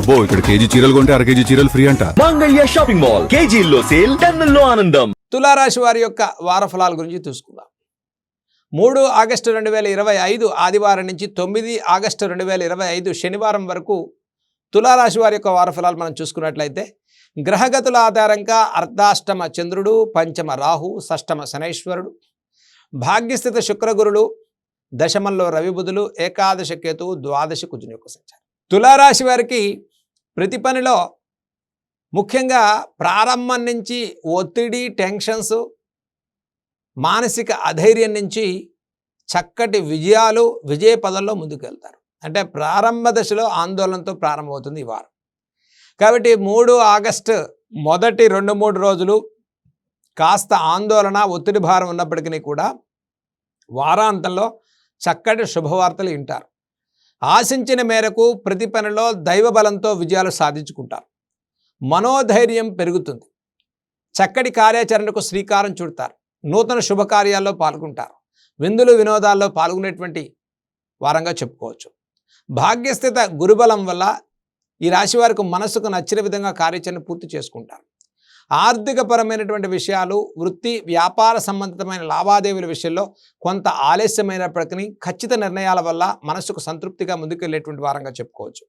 అబ్బో ఇక్కడ కేజీ చీరలు కొంటే అర కేజీ చీరలు ఫ్రీ అంట. Mangalya shopping mall. కేజీల్లో సేల్ టన్నుల్లో ఆనందం. తులారాశి వారి యొక్క వార ఫలాల గురించి చూసుకుందాం. మూడు ఆగస్టు రెండు వేల ఇరవై ఐదు ఆదివారం నుంచి తొమ్మిది ఆగస్టు రెండు వేల ఇరవై ఐదు శనివారం వరకు తులారాశి వారి యొక్క వార ఫలాలు మనం చూసుకున్నట్లయితే గ్రహగతుల ఆధారంగా అర్ధాష్టమ చంద్రుడు పంచమ రాహు షష్టమ శనైశ్వరుడు భాగ్యస్థిత శుక్రగురుడు దశమంలో రవి బుధులు ఏకాదశ కేతువు ద్వాదశ కుజుని యొక్క సంచారం. తులారాశి వారికి ప్రతి పనిలో ముఖ్యంగా ప్రారంభం నుంచి ఒత్తిడి టెన్షన్స్ మానసిక అధైర్యం నుంచి చక్కటి విజయాలు విజయ పదంలో ముందుకెళ్తారు. అంటే ప్రారంభ దశలో ఆందోళనతో ప్రారంభమవుతుంది ఈ వారం. కాబట్టి మూడు ఆగస్టు మొదటి రెండు మూడు రోజులు కాస్త ఆందోళన ఒత్తిడి భారం ఉన్నప్పటికీ కూడా వారాంతంలో చక్కటి శుభవార్తలు వింటారు. ఆశించిన మేరకు ప్రతి పనిలో దైవబలంతో విజయాలు సాధించుకుంటారు. మనోధైర్యం పెరుగుతుంది. చక్కటి కార్యాచరణకు శ్రీకారం చుడతారు. నూతన శుభకార్యాల్లో పాల్గొంటారు. విందులు వినోదాల్లో పాల్గొనేటువంటి వారంగా చెప్పుకోవచ్చు. భాగ్యస్థిత గురుబలం వల్ల ఈ రాశి వారికి మనసుకు నచ్చిన విధంగా కార్యాచరణ పూర్తి చేసుకుంటారు. ఆర్థికపరమైనటువంటి విషయాలు వృత్తి వ్యాపార సంబంధితమైన లావాదేవీల విషయంలో కొంత ఆలస్యమైనప్పటికీ ఖచ్చిత నిర్ణయాల వల్ల మనసుకు సంతృప్తిగా ముందుకెళ్ళేటువంటి వారంగా చెప్పుకోవచ్చు.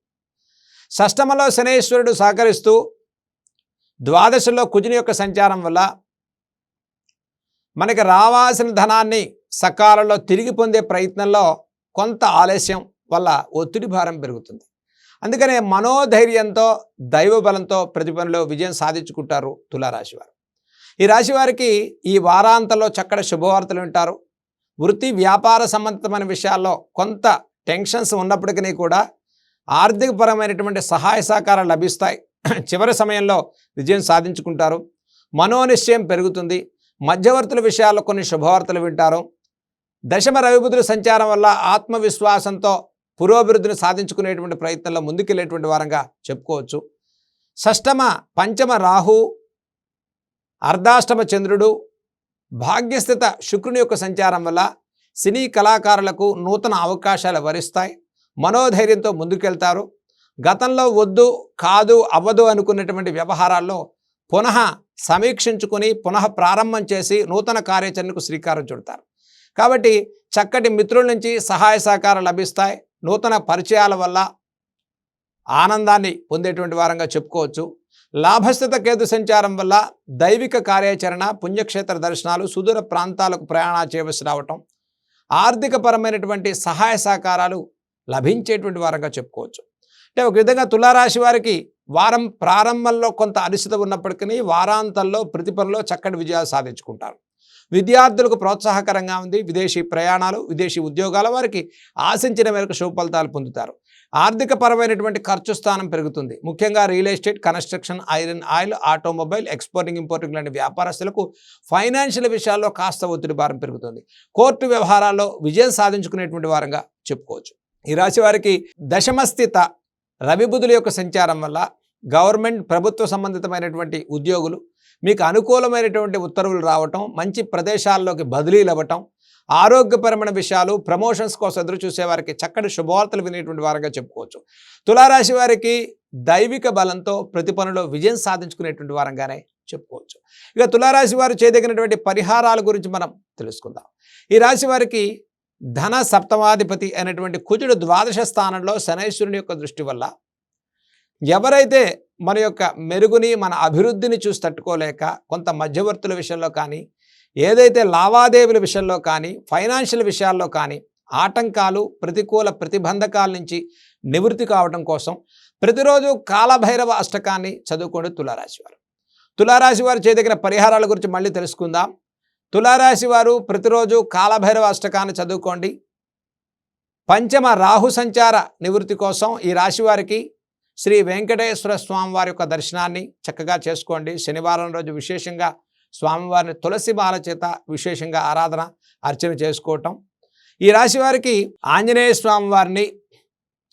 షష్టమలో శనేశ్వరుడు సహకరిస్తూ ద్వాదశలో కుజుని యొక్క సంచారం వల్ల మనకి రావాల్సిన ధనాన్ని సకాలంలో తిరిగి పొందే ప్రయత్నంలో కొంత ఆలస్యం వల్ల ఒత్తిడి భారం పెరుగుతుంది. అందుకనే మనోధైర్యంతో దైవబలంతో ప్రతి పనిలో విజయం సాధించుకుంటారు తులారాశి వారు ఈ రాశి వారికి ఈ వారాంతంలో చక్కటి శుభవార్తలు వింటారు. వృత్తి వ్యాపార సంబంధితమైన విషయాల్లో కొంత టెన్షన్స్ ఉన్నప్పటికీ కూడా ఆర్థికపరమైనటువంటి సహాయ సహకారాలు లభిస్తాయి. చివరి సమయంలో విజయం సాధించుకుంటారు. మనోనిశ్చయం పెరుగుతుంది. మధ్యవర్తుల విషయాల్లో కొన్ని శుభవార్తలు వింటారు. దశమ రవిబుధుల సంచారం వల్ల ఆత్మవిశ్వాసంతో పురోభివృద్ధిని సాధించుకునేటువంటి ప్రయత్నంలో ముందుకెళ్ళేటువంటి వారంగా చెప్పుకోవచ్చు. షష్టమ పంచమ రాహు అర్ధాష్టమ చంద్రుడు భాగ్యస్థిత శుక్రుని యొక్క సంచారం వల్ల సినీ కళాకారులకు నూతన అవకాశాలు వరిస్తాయి. మనోధైర్యంతో ముందుకెళ్తారు. గతంలో వద్దు కాదు అవ్వదు అనుకున్నటువంటి వ్యవహారాల్లో పునః సమీక్షించుకుని పునః ప్రారంభం చేసి నూతన కార్యాచరణకు శ్రీకారం చుడతారు. కాబట్టి చక్కటి మిత్రుల నుంచి సహాయ సహకారం లభిస్తాయి. నూతన పరిచయాల వల్ల ఆనందాన్ని పొందేటువంటి వారంగా చెప్పుకోవచ్చు. లాభస్థిత కేతు సంచారం వల్ల దైవిక కార్యాచరణ పుణ్యక్షేత్ర దర్శనాలు సుదూర ప్రాంతాలకు ప్రయాణాలు చేయవలసి రావటం ఆర్థికపరమైనటువంటి సహాయ సహకారాలు లభించేటువంటి వారంగా చెప్పుకోవచ్చు. అంటే ఒక విధంగా తులారాశి వారికి వారం ప్రారంభంలో కొంత అనిశ్చిత ఉన్నప్పటికీ వారాంతంలో ప్రతి పనిలో చక్కటి విజయాలు సాధించుకుంటారు. విద్యార్థులకు ప్రోత్సాహకరంగా ఉంది. విదేశీ ప్రయాణాలు విదేశీ ఉద్యోగాల వారికి ఆశించిన మేరకు శుభ ఫలితాలు పొందుతారు. ఆర్థిక పరమైనటువంటి ఖర్చు స్థానం పెరుగుతుంది. ముఖ్యంగా real estate construction iron oil automobile exporting importing లాంటి వ్యాపారస్తులకు ఫైనాన్షియల్ విషయాల్లో కాస్త ఒత్తిడి భారం పెరుగుతుంది. కోర్టు వ్యవహారాల్లో విజయం సాధించుకునేటువంటి వారంగా చెప్పుకోవచ్చు. ఈ రాశి వారికి దశమస్థిత రవిబుధుల యొక్క సంచారం వల్ల గవర్నమెంట్ ప్రభుత్వ సంబంధితమైనటువంటి ఉద్యోగులు మీకు అనుకూలమైనటువంటి ఉత్తర్వులు రావటం మంచి ప్రదేశాల్లోకి బదిలీలు అవ్వటం ఆరోగ్యపరమైన విషయాలు ప్రమోషన్స్ కోసం ఎదురు చూసేవారికి చక్కటి శుభవార్తలు వినేటువంటి వారంగా చెప్పుకోవచ్చు. తులారాశి వారికి దైవిక బలంతో ప్రతి పనిలో విజయం సాధించుకునేటువంటి వారంగానే చెప్పుకోవచ్చు. ఇక తులారాశి వారు చేయదగినటువంటి పరిహారాల గురించి మనం తెలుసుకుందాం. ఈ రాశి వారికి ధన సప్తమాధిపతి అయినటువంటి కుజుడు ద్వాదశ స్థానంలో శనైశ్వరుని యొక్క దృష్టి వల్ల ఎవరైతే మన యొక్క మెరుగుని మన అభివృద్ధిని చూసి తట్టుకోలేక కొంత మధ్యవర్తుల విషయంలో కానీ ఏదైతే లావాదేవీల విషయంలో కానీ ఫైనాన్షియల్ విషయాల్లో కానీ ఆటంకాలు ప్రతికూల ప్రతిబంధకాల నుంచి నివృత్తి కావడం కోసం ప్రతిరోజు కాలభైరవ అష్టకాన్ని చదువుకోండి తులారాశి వారు. తులారాశి వారు చేయదగిన పరిహారాల గురించి మళ్ళీ తెలుసుకుందాం. తులారాశి వారు ప్రతిరోజు కాలభైరవ అష్టకాన్ని చదువుకోండి. పంచమ రాహు సంచార నివృత్తి కోసం ఈ రాశి వారికి శ్రీ వెంకటేశ్వర స్వామి వారి యొక్క దర్శనాన్ని చక్కగా చేసుకోండి. శనివారం రోజు విశేషంగా స్వామివారిని తులసి మాల చేత విశేషంగా ఆరాధన అర్చన చేసుకోవటం. ఈ రాశి వారికి ఆంజనేయ స్వామి వారిని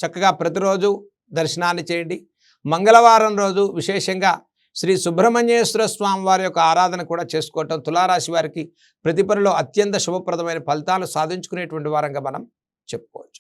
చక్కగా ప్రతిరోజు దర్శనాన్ని చేయండి. మంగళవారం రోజు విశేషంగా శ్రీ సుబ్రహ్మణ్యేశ్వర స్వామి వారి యొక్క ఆరాధన కూడా చేసుకోవటం. తులారాశి వారికి ప్రతి పనిలో అత్యంత శుభప్రదమైన ఫలితాలు సాధించుకునేటువంటి వారంగా మనం చెప్పుకోవచ్చు.